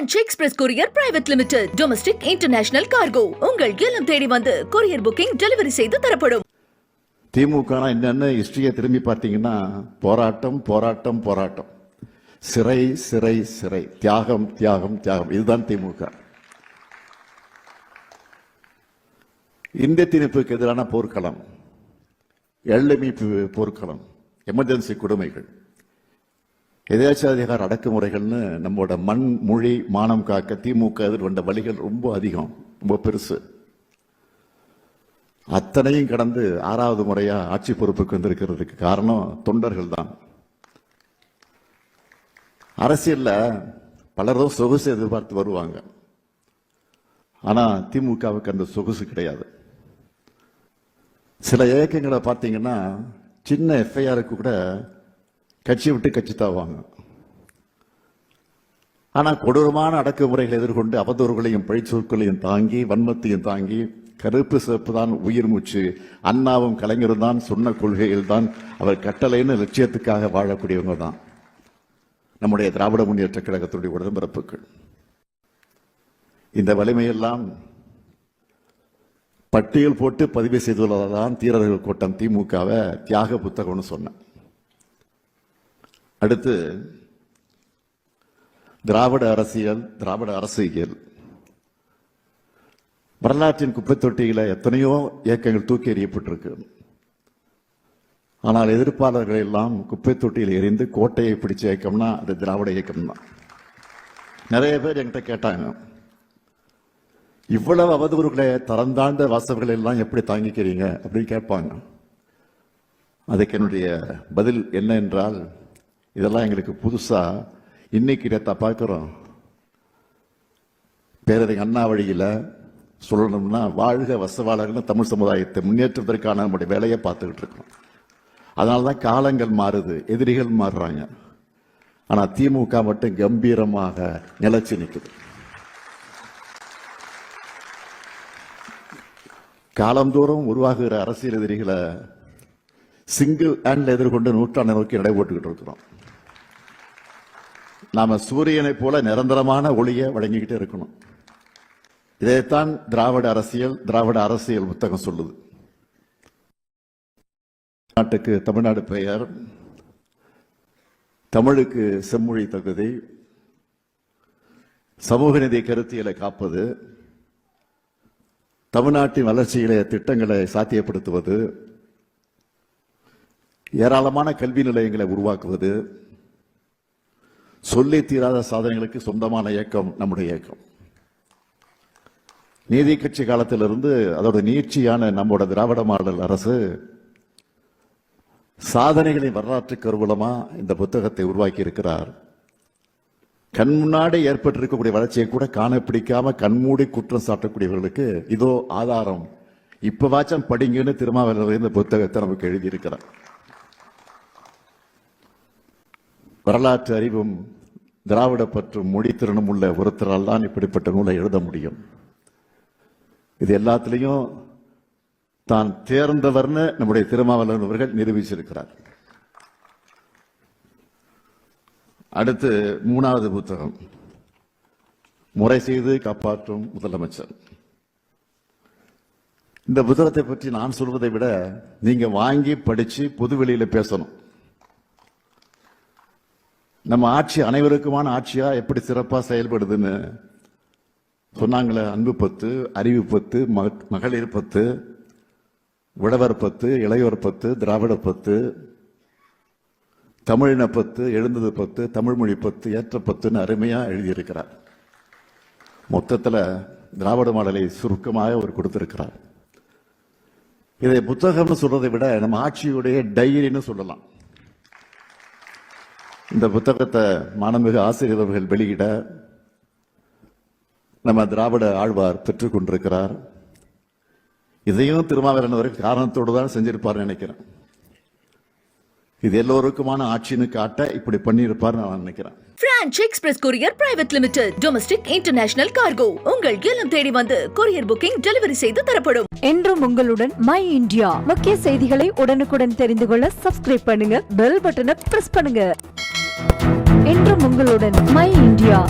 Franch express courier private limited domestic international cargo உங்கள் இல்லம் தேடி வந்து கொரியர் புக்கிங் டெலிவரி செய்து தரப்படும். திமுக என்னென்ன ஹிஸ்டரியை திரும்பி பார்த்தீங்கன்னா போராட்டம் போராட்டம் போராட்டம். சிறை சிறை சிறை. தியாகம் தியாகம் தியாகம். இதுதான் திமுக. இந்திய திணிப்புக்கு எதிரான போர்க்களம். எள்ளமீட்பு போர்க்களம். எமர்ஜென்சி கொடுமைகள். எதேச்சாதிகார அடக்குமுறைகள்னு நம்மளோட மண் மொழி மானம் காக்க திமுக எதிர்கொண்ட வழிகள் ரொம்ப அதிகம் ரொம்ப பெருசு. அத்தனையும் கடந்து ஆறாவது முறையா ஆட்சி பொறுப்புக்கு வந்திருக்கிறதுக்கு காரணம் தொண்டர்கள் தான். அரசியல்ல பலரும் சொகுசு எதிர்பார்த்து வருவாங்க. ஆனா திமுகவுக்கு அந்த சொகுசு கிடையாது. சில இயக்கங்களை பார்த்தீங்கன்னா சின்ன எஃப்ஐஆருக்கு கூட கட்சியை விட்டு கட்சி தாவாங்க ஆனால் கொடூரமான அடக்குமுறைகளை எதிர்கொண்டு அவதூறுகளையும் பழிச்சொற்களையும் தாங்கி வன்மத்தையும் தாங்கி கருப்பு சிவப்பு தான் உயிர் மூச்சு அண்ணாவும் கலைஞரும் தான் சொன்ன கொள்கையில் தான் அவர் கட்டளைன்னு லட்சியத்துக்காக வாழக்கூடியவங்க தான். நம்முடைய திராவிட முன்னேற்ற கழகத்துடைய உடன்பிறப்புகள். இந்த வலிமையெல்லாம் பட்டியல் போட்டு பதிவு செய்துள்ளதான் தீரர்கள் கூட்டம் திமுகவை தியாக புத்தகம்னு சொன்னேன். அடுத்து திராவிட அரசியல் திராவிட அரசியல். வரலாற்றின் குப்பைத் தொட்டியில எத்தனையோ இயக்கங்கள் தூக்கி எறியப்பட்டிருக்கு. ஆனால் எதிர்ப்பாளர்கள் எல்லாம் குப்பை தொட்டியில் எரிந்து கோட்டையை பிடிச்ச இயக்கம்னா அது திராவிட இயக்கம் தான் நிறைய பேர் என்கிட்ட கேட்டாங்க இவ்வளவு அவதூறுகளை தரந்தாண்ட வாசவர்கள் எல்லாம் எப்படி தாங்கிக்கிறீங்க? அப்படின்னு கேட்பாங்க. அதுக்கு என்னுடைய பதில் என்ன என்றால் இதெல்லாம் எங்களுக்கு புதுசாக இன்னைக்கு நேத்தா பார்க்குறோம். பேரறிஞர் அண்ணா வழியில் சொல்லணும்னா வாழ்க வசவாளர்கள் தமிழ் சமுதாயத்தை முன்னேற்றுவதற்கான நம்முடைய வேலையை பார்த்துக்கிட்டு இருக்கோம் அதனால தான் காலங்கள் மாறுது எதிரிகள் மாறுறாங்க. ஆனால் திமுக மட்டும் கம்பீரமாக நிலச்சி நிற்குது காலந்தோறும் உருவாகுகிற அரசியல் எதிரிகளை சிங்கிள் ஹேண்டில் எதிர்கொண்டு நூற்றாண்டை நோக்கி நடைபோட்டுக்கிட்டு இருக்கிறோம். நாம சூரியனை போல நிரந்தரமான ஒளியை வழங்கிக்கிட்டே இருக்கணும். இதைத்தான் திராவிட அரசியல் திராவிட அரசியல் புத்தகம் சொல்லுது. நாட்டுக்கு தமிழ்நாடு பெயர் தமிழுக்கு செம்மொழி தகுதி சமூக நிதி கருத்தியலை காப்பது தமிழ்நாட்டின் வளர்ச்சியிலே திட்டங்களை சாத்தியப்படுத்துவது ஏராளமான கல்வி நிலையங்களை உருவாக்குவது சொல்லி தீராத சாதனைகளுக்கு சொந்தமான இயக்கம் நம்முடைய இயக்கம். நீதி கட்சி காலத்திலிருந்து அதோட நீட்சியான நம்மோட திராவிட மாடல் அரசு சாதனைகளின் வரலாற்று கருவூலமா இந்த புத்தகத்தை உருவாக்கி இருக்கிறார். கண் முன்னாடி ஏற்பட்டிருக்கக்கூடிய வளர்ச்சியை கூட காண பிடிக்காம கண்மூடி குற்றம் சாட்டக்கூடியவர்களுக்கு இதோ ஆதாரம். இப்பவாச்சும் படிங்கன்னு திருமாவளவர் இந்த புத்தகத்தை நமக்கு எழுதியிருக்கிறார். வரலாற்று அறிவும் திராவிட பற்றும் மொழி திறனும் உள்ள ஒருத்தரால் தான் இப்படிப்பட்ட நூலை எழுத முடியும். இது எல்லாத்திலையும் தான் தேர்ந்தவர்னு நம்முடைய திருமாவளவன் அவர்கள் நிரூபிச்சிருக்கிறார். அடுத்து மூணாவது புத்தகம். முறை செய்து காப்பாற்றும் முதலமைச்சர். இந்த புத்தகத்தை பற்றி நான் சொல்வதை விட நீங்க வாங்கி படிச்சு பொதுவெளியில் பேசணும். நம்ம ஆட்சி அனைவருக்குமான ஆட்சியா எப்படி சிறப்பாக செயல்படுதுன்னு சொன்னாங்களே அன்பு பத்து அறிவு பத்து மகளிர் பத்து விடவர் பத்து இளையோர் பத்து திராவிட பத்து தமிழின பத்து எழுந்தது பத்து தமிழ் மொழி பத்து ஏற்ற பத்துன்னு அருமையாக எழுதியிருக்கிறார். மொத்தத்தில் திராவிட மாடலை சுருக்கமாக அவர் கொடுத்திருக்கிறார். இதை புத்தகம்னு சொல்றதை விட நம்ம ஆட்சியுடைய டைரின்னு சொல்லலாம். இந்த புத்தகத்தை மாணமிகு ஆசிரியர் அவர்கள் வெளியிட நம்ம திராவிட ஆழ்வார் பெற்றுக் கொண்டிருக்கிறார். இதையும் திருமாவளவன் அவர்கள் காரணத்தோடு தான் செஞ்சிருப்பார்னு நினைக்கிறேன். இது எல்லோருக்குமான ஆட்சின்னு காட்ட இப்படி பண்ணியிருப்பார் நான் நினைக்கிறேன். Franch express courier private limited domestic international cargo உங்கள் இல்லம் தேடி வந்து கொரியர் புக்கிங் டெலிவரி செய்து தரப்படும். என்றும் உங்களுடன் மை இந்தியா முக்கிய செய்திகளை உடனுக்குடன் தெரிந்து கொள்ள சப்ஸ்கிரைப் பண்ணுங்க பெல் பட்டனை பிரஸ் பண்ணுங்க. உங்களுடன் மை இந்தியா.